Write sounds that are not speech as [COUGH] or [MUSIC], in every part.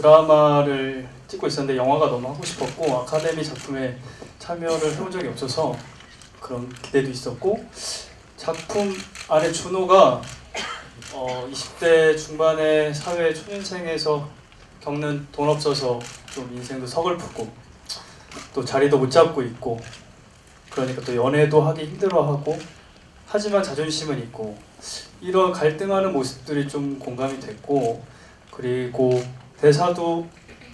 드라마를 찍고 있었는데 영화가 너무 하고 싶었고 아카데미 작품에 참여를 해본 적이 없어서 그런 기대도 있었고 작품 안에 준호가 어, 20대 중반의 사회 초년생에서 겪는 돈 없어서 좀 인생도 서글프고 또 자리도 못 잡고 있고 그러니까 또 연애도 하기 힘들어하고 하지만 자존심은 있고 이런 갈등하는 모습들이 좀 공감이 됐고 그리고 대사도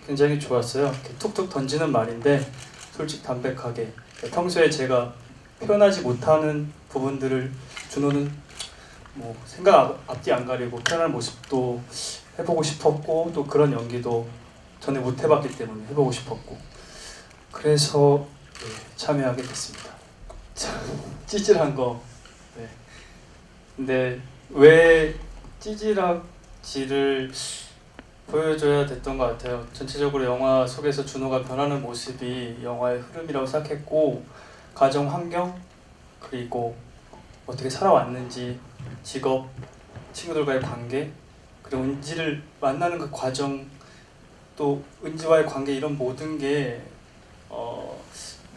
굉장히 좋았어요. 툭툭 던지는 말인데 솔직 담백하게 평소에 제가 표현하지 못하는 부분들을 준호는 뭐 생각 앞- 앞뒤 안 가리고 표현하는 모습도 해보고 싶었고 또 그런 연기도 전에 못 해봤기 때문에 해보고 싶었고 그래서 네, 참여하게 됐습니다. 참 [LAUGHS] 찌질한 거. 네. 근데 왜 찌질한지를 보여줘야 됐던 것 같아요. 전체적으로 영화 속에서 준호가 변하는 모습이 영화의 흐름이라고 생각했고 가정 환경 그리고 어떻게 살아왔는지 직업 친구들과의 관계 그리고 은지를 만나는 그 과정 또 은지와의 관계 이런 모든 게 어,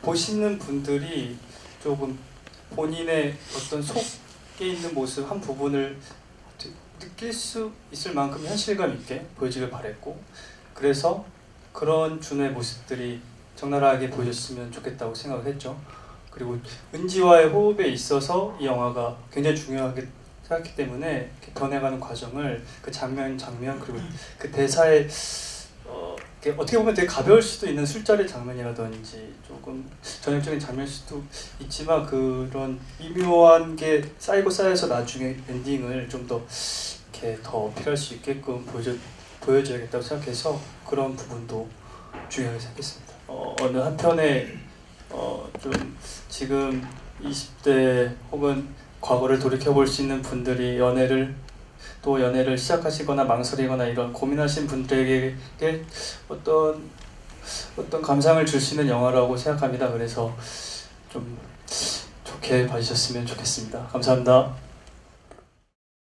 보시는 분들이 조금 본인의 어떤 속에 있는 모습 한 부분을 느- 느낄 수 있을 만큼 현실감 있게 보여지길 바랬고 그래서 그런 준의 모습들이 적나라하게 보여졌으면 좋겠다고 생각을 했죠. 그리고 은지와의 호흡에 있어서 이 영화가 굉장히 중요하게 생각했기 때문에 변해가는 과정을 그 장면 장면 그리고 그 대사의 어떻게 보면 되게 가벼울 수도 있는 술자리 장면이라든지 조금 전형적인 장면일 수도 있지만 그런 미묘한 게 쌓이고 쌓여서 나중에 엔딩을 좀 더 이렇게 더 어필할 수 있게끔 보여줘, 보여줘야겠다고 생각해서 그런 부분도 중요하게 생각했습니다. 어, 어느 한편에 어, 좀 지금 20대 혹은 과거를 돌이켜 볼 수 있는 분들이 연애를 또 연애를 시작하시거나 망설이거나 이런 고민하신 분들에게 어떤 어떤 감상을 줄 수 있는 영화라고 생각합니다. 그래서 좀 좋게 봐주셨으면 좋겠습니다. 감사합니다.